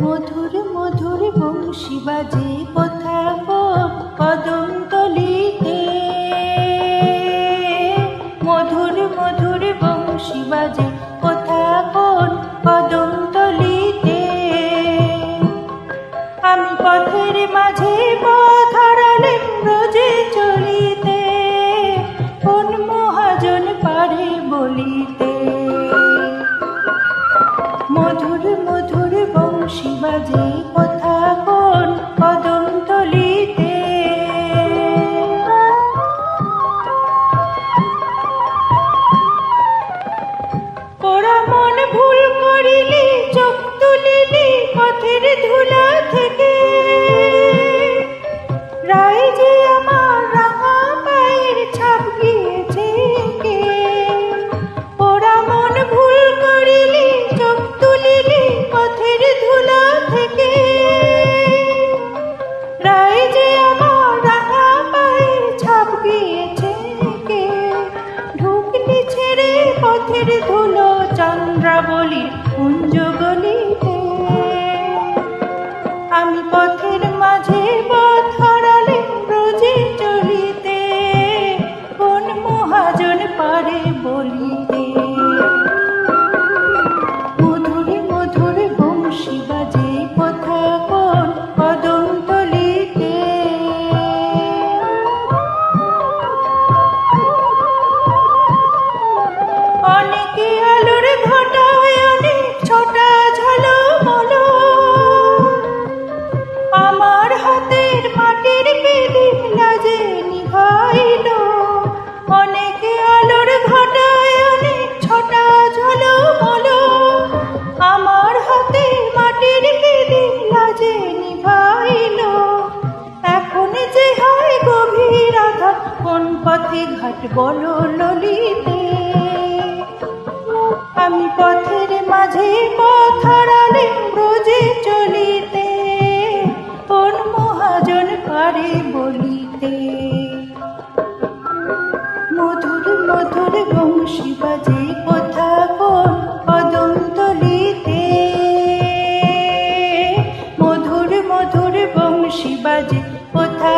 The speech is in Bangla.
মধুর মধুর বংশী বাজে কথা করিতে মধুর মধুর বংশী বাজে কথা কোন কদম তলিতে ওরা মন ভুল করিলি, চোখ তুলিলি, পথের ধুলা থেকে চন্দ্রাবলীর কুঞ্জ গলিতে আমি পথের মাঝে পথ হারালে চলিতে কোন মহাজন পারে বলিতে? পথে ঘাট বলো ললিতে আমি পথের মাঝে পথ ব্রজে চলিতে। কোন মহাজন পারে বলিতে। মধুর মধুর বংশী বাজে কথা কোন কদম তলিতে মধুর মধুর বংশী বাজে কথা